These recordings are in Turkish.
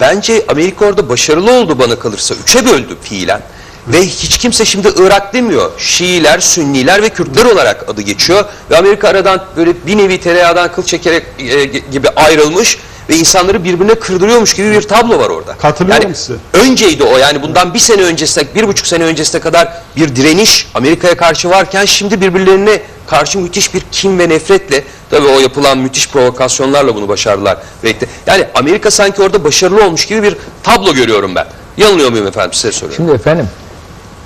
bence Amerika orada başarılı oldu bana kalırsa. Üçe böldü fiilen. Ve hiç kimse şimdi Irak demiyor. Şiiler, Sünniler ve Kürtler olarak adı geçiyor. Ve Amerika aradan böyle bir nevi tereyağdan kıl çekerek e, gibi ayrılmış ve insanları birbirine kırdırıyormuş gibi bir tablo var orada. Katılıyorum yani, size. Önceydi o yani bundan bir sene öncesine, bir buçuk sene öncesine kadar bir direniş Amerika'ya karşı varken şimdi birbirlerine karşı müthiş bir kim ve nefretle tabii o yapılan müthiş provokasyonlarla bunu başardılar. Belki de- Yani Amerika sanki orada başarılı olmuş gibi bir tablo görüyorum ben. Yanılıyor muyum efendim size soruyorum. Şimdi efendim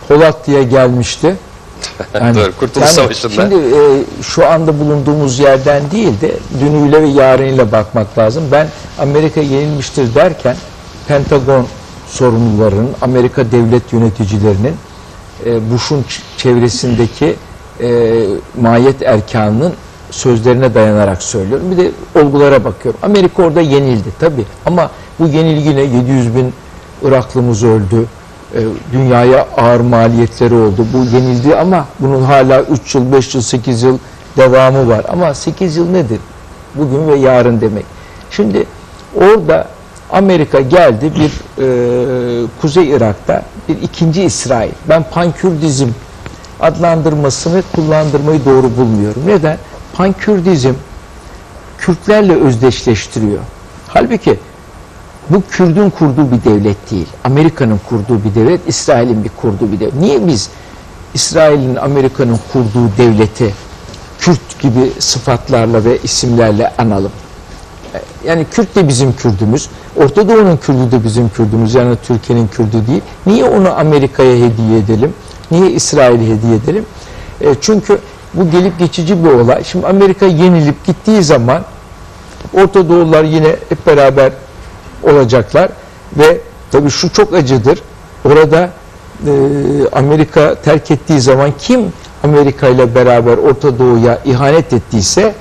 Polat diye gelmişti. Doğru, Kurtuluş Savaşı'nda. Şimdi e, şu anda bulunduğumuz yerden değil de dünüyle ve yarınıyla bakmak lazım. Ben Amerika yenilmiştir derken Pentagon sorumlularının, Amerika devlet yöneticilerinin e, Bush'un çevresindeki e, mahiyet erkanının sözlerine dayanarak söylüyorum. Bir de olgulara bakıyorum. Amerika orada yenildi tabii ama bu yenilgine 700 bin Iraklımız öldü. E, dünyaya ağır maliyetleri oldu. Bu yenildi ama bunun hala 3 yıl, 5 yıl, 8 yıl devamı var. Ama 8 yıl nedir? Bugün ve yarın demek. Şimdi orada Amerika geldi bir e, Kuzey Irak'ta bir ikinci İsrail. Ben pankürdizm adlandırmasını kullandırmayı doğru bulmuyorum. Neden? Pankürdizm Kürtlerle özdeşleştiriyor. Halbuki bu Kürdün kurduğu bir devlet değil. Amerika'nın kurduğu bir devlet, İsrail'in bir kurduğu bir devlet. Niye biz İsrail'in, Amerika'nın kurduğu devleti Kürt gibi sıfatlarla ve isimlerle analım? Yani Kürt de bizim Kürdümüz, Orta Doğu'nun Kürdü de bizim Kürdümüz, yani Türkiye'nin Kürdü değil. Niye onu Amerika'ya hediye edelim? Niye İsrail'e hediye edelim? E, çünkü bu gelip geçici bir olay. Şimdi Amerika yenilip gittiği zaman Orta Doğular yine hep beraber olacaklar. Ve tabii şu çok acıdır. Orada e, Amerika terk ettiği zaman kim Amerika ile beraber Orta Doğu'ya ihanet ettiyse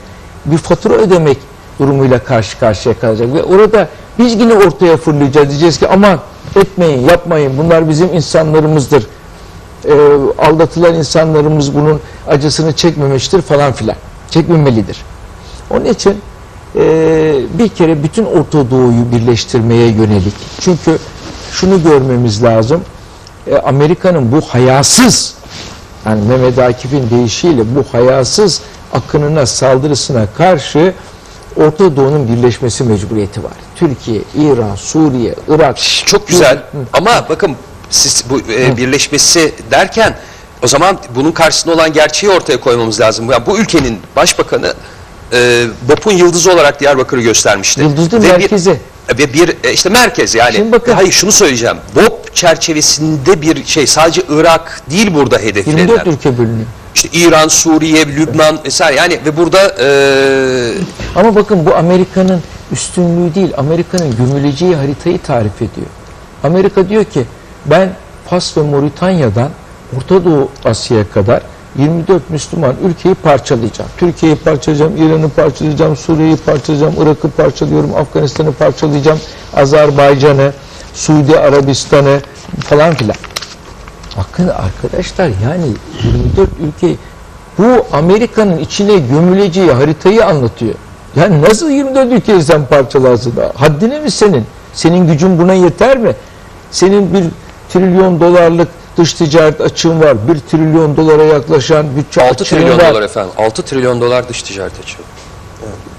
bir fatura ödemek durumuyla karşı karşıya kalacak. Ve orada biz yine ortaya fırlayacağız. Diyeceğiz ki aman etmeyin yapmayın. Bunlar bizim insanlarımızdır. E, aldatılan insanlarımız bunun acısını çekmemiştir falan filan. Çekmemelidir. Onun için e, bir kere bütün Orta Doğu'yu birleştirmeye yönelik. Çünkü şunu görmemiz lazım. E, Amerika'nın bu hayasız yani Mehmet Akif'in deyişiyle bu hayasız akınına, saldırısına karşı Orta Doğu'nun birleşmesi mecburiyeti var. Türkiye, İran, Suriye, Irak. Çok güzel ama bakın siz bu e, birleşmesi derken o zaman bunun karşısında olan gerçeği ortaya koymamız lazım. Yani bu ülkenin başbakanı e, BOP'un yıldızı olarak Diyarbakır'ı göstermişti. Yıldızlı Ve bir- merkezi. ve bir e, işte merkez yani. Şimdi bakın. Hayır şunu söyleyeceğim. BOP çerçevesinde bir şey sadece Irak değil burada hedeflenen. 24 ülke bölünüyor. İşte İran, Suriye, Lübnan vesaire yani ve burada e, Ama bakın bu Amerika'nın üstünlüğü değil, Amerika'nın gömüleceği haritayı tarif ediyor. Amerika diyor ki ben Fas ve Moritanya'dan Orta Doğu Asya'ya kadar 24 Müslüman ülkeyi parçalayacağım. Türkiye'yi parçalayacağım, İran'ı parçalayacağım, Suriye'yi parçalayacağım, Irak'ı parçalıyorum, Afganistan'ı parçalayacağım, Azerbaycan'ı, Suudi Arabistan'ı falan filan. Bakın arkadaşlar yani 24 ülke bu Amerika'nın içine gömüleceği haritayı anlatıyor. Yani nasıl 24 ülkeyi sen parçalarsın? Haddine mi senin? Senin gücün buna yeter mi? Senin bir trilyon dolarlık dış ticaret açığın var. Bir trilyon dolara yaklaşan bütçe 6 açığın trilyon var. dolar efendim. 6 trilyon dolar dış ticaret açıyor.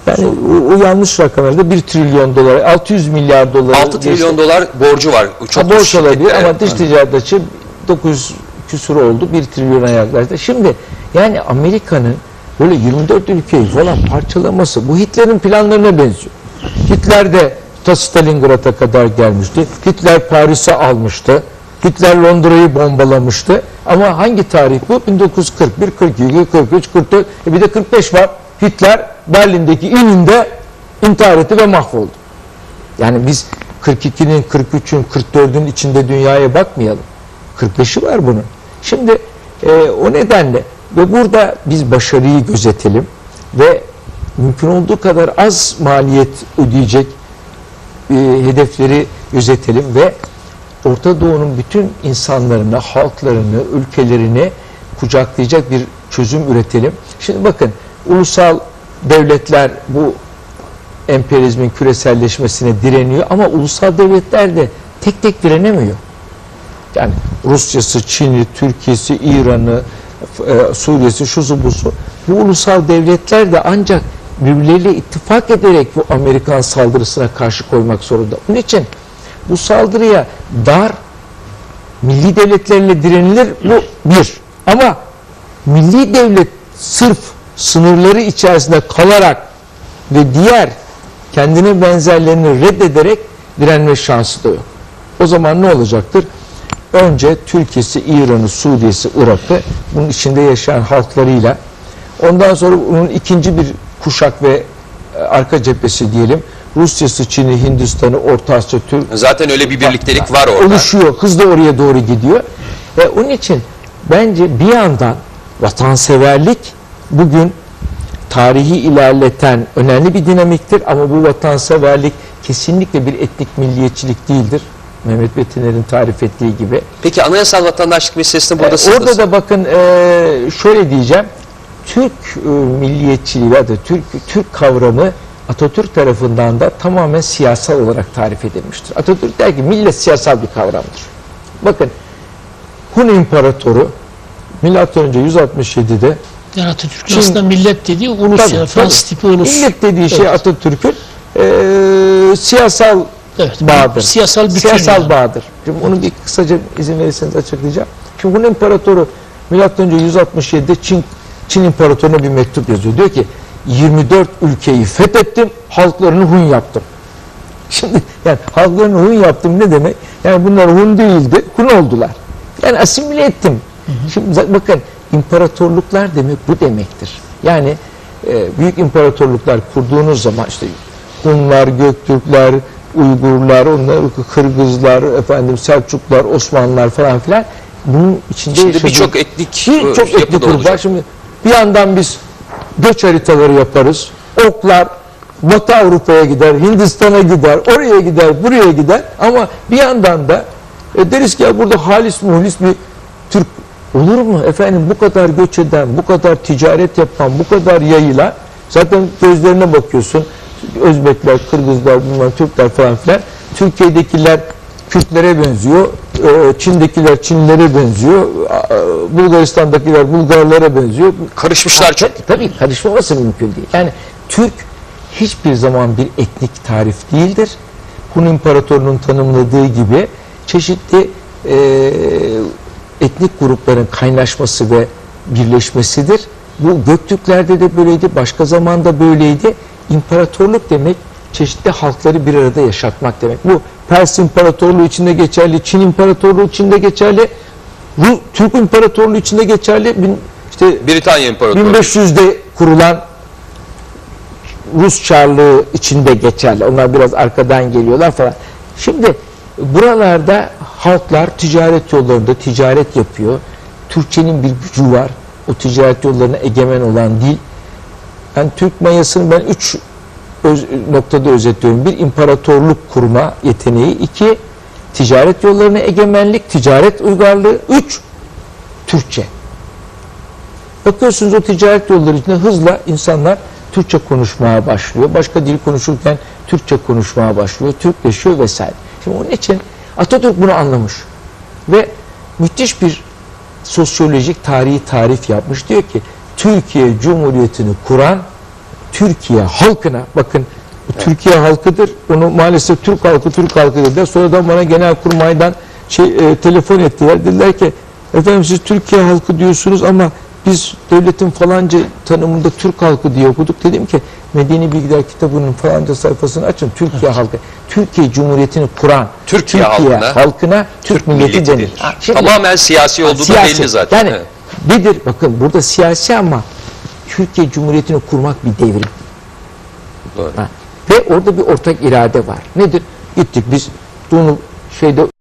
Yani o, o yanlış rakam herhalde 1 trilyon dolar, 600 milyar dolar. 6 trilyon dolar borcu var. Çok Ha, borç olabilir ama dış ticaret açığı 900 küsur oldu. 1 trilyona yaklaştı. Şimdi yani Amerika'nın böyle 24 ülkeyi falan parçalaması bu Hitler'in planlarına benziyor. Hitler de ta Stalingrad'a kadar gelmişti. Hitler Paris'e almıştı. Hitler Londra'yı bombalamıştı. Ama hangi tarih bu? 1941, 42, 43, 44. E bir de 45 var. Hitler Berlin'deki ininde intihar etti ve mahvoldu. Yani biz 42'nin, 43'ün, 44'ün içinde dünyaya bakmayalım. 45'i var bunun. Şimdi e, o nedenle ve burada biz başarıyı gözetelim ve mümkün olduğu kadar az maliyet ödeyecek e, hedefleri gözetelim ve Orta Doğu'nun bütün insanlarını, halklarını, ülkelerini kucaklayacak bir çözüm üretelim. Şimdi bakın ulusal devletler bu emperyalizmin küreselleşmesine direniyor ama ulusal devletler de tek tek direnemiyor. Yani Rusya'sı, Çin'i, Türkiye'si, İran'ı, e, Suriye'si, şusu busu. Bu ulusal devletler de ancak birbirleriyle ittifak ederek bu Amerikan saldırısına karşı koymak zorunda. Bunun için bu saldırıya dar milli devletlerle direnilir bu bir. Ama milli devlet sırf sınırları içerisinde kalarak ve diğer kendine benzerlerini reddederek direnme şansı da yok. O zaman ne olacaktır? Önce Türkiye'si, İran'ı, Suriye'si, Irak'ı bunun içinde yaşayan halklarıyla ondan sonra bunun ikinci bir kuşak ve e, arka cephesi diyelim. Rusya'sı, Çin'i, Hindistan'ı, Orta Asya, Türk, Zaten öyle bir birliktelik var orada. oluşuyor. Hızla oraya doğru gidiyor. Ve onun için bence bir yandan vatanseverlik bugün tarihi ilerleten önemli bir dinamiktir ama bu vatanseverlik kesinlikle bir etnik milliyetçilik değildir. Mehmet Betiner'in tarif ettiği gibi. Peki anayasal vatandaşlık meselesinde burada Ee, orada da bakın e, şöyle diyeceğim. Türk e, milliyetçiliği ya da Türk Türk kavramı Atatürk tarafından da tamamen siyasal olarak tarif edilmiştir. Atatürk der ki millet siyasal bir kavramdır. Bakın Hun İmparatoru milattan önce 167'de Yani Atatürk'ün Çin- aslında millet dediği ulus Tabii, yani Fransız tabii. tipi ulus. millet dediği şey Evet. Atatürk'ün e, siyasal Evet, bağdır. siyasal bütün Siyasal yani. bağdır. Şimdi onu bir kısaca izin verirseniz açıklayacağım. Şimdi Hun İmparatoru milattan önce 167'de Çin Çin İmparatoruna bir mektup yazıyor. Diyor ki 24 ülkeyi fethettim, halklarını Hun yaptım. Şimdi yani halklarını Hun yaptım ne demek? Yani bunlar Hun değildi, Hun oldular. Yani asimile ettim. Şimdi bakın imparatorluklar demek bu demektir. Yani e, büyük imparatorluklar kurduğunuz zaman işte Hunlar, Göktürkler, Uygurlar, onlar Kırgızlar, efendim Selçuklar, Osmanlılar falan filan bunun içinde yaşadığı- birçok etnik, birçok e, etnik grup var. Şimdi bir yandan biz göç haritaları yaparız. Oklar Batı Avrupa'ya gider, Hindistan'a gider, oraya gider, buraya gider. Ama bir yandan da e, deriz ki ya burada halis muhlis bir Türk olur mu? Efendim bu kadar göç eden, bu kadar ticaret yapan, bu kadar yayılan zaten gözlerine bakıyorsun. Özbekler, Kırgızlar, bunlar Türkler falan filan. Türkiye'dekiler Kürtlere benziyor. E, Çin'dekiler Çinlilere benziyor. Bulgaristan'dakiler Bulgarlara benziyor. Karışmışlar çok. Tabii, karışmaması mümkün değil. Yani Türk hiçbir zaman bir etnik tarif değildir. Hun İmparatorluğu'nun tanımladığı gibi çeşitli e, etnik grupların kaynaşması ve birleşmesidir. Bu Göktürklerde de böyleydi, başka zamanda böyleydi. İmparatorluk demek çeşitli halkları bir arada yaşatmak demek. Bu Pers İmparatorluğu içinde geçerli, Çin İmparatorluğu içinde geçerli, Ru- Türk İmparatorluğu içinde geçerli. Bin- işte Britanya İmparatorluğu. 1500'de kurulan Rus Çarlığı içinde geçerli. Onlar biraz arkadan geliyorlar falan. Şimdi buralarda halklar ticaret yollarında ticaret yapıyor. Türkçenin bir gücü var. O ticaret yollarına egemen olan dil. Yani Türk mayasını ben üç öz- noktada özetliyorum. Bir imparatorluk kurma yeteneği. iki ticaret yollarına egemenlik, ticaret uygarlığı. Üç Türkçe. Bakıyorsunuz o ticaret yolları içinde hızla insanlar Türkçe konuşmaya başlıyor. Başka dil konuşurken Türkçe konuşmaya başlıyor. Türkleşiyor vesaire. Şimdi onun için Atatürk bunu anlamış. Ve müthiş bir sosyolojik tarihi tarif yapmış. Diyor ki Türkiye Cumhuriyeti'ni kuran Türkiye halkına bakın bu Türkiye halkıdır. Onu maalesef Türk halkı Türk halkı dediler. Sonradan bana Genelkurmay'dan şey, e, telefon ettiler. Dediler ki efendim siz Türkiye halkı diyorsunuz ama biz devletin falanca tanımında Türk halkı diye okuduk. Dedim ki Medeni Bilgiler kitabının falanca sayfasını açın. Türkiye halkı. Türkiye Cumhuriyeti'ni kuran Türkiye halkına, halkına Türk, milleti, denir. denir. Ha, şimdi- Tamamen siyasi olduğu da belli zaten. Yani Evet. nedir? Bakın burada siyasi ama Türkiye Cumhuriyeti'ni kurmak bir devrim. Doğru. Ha. Ve orada bir ortak irade var. Nedir? Gittik biz bunu şeyde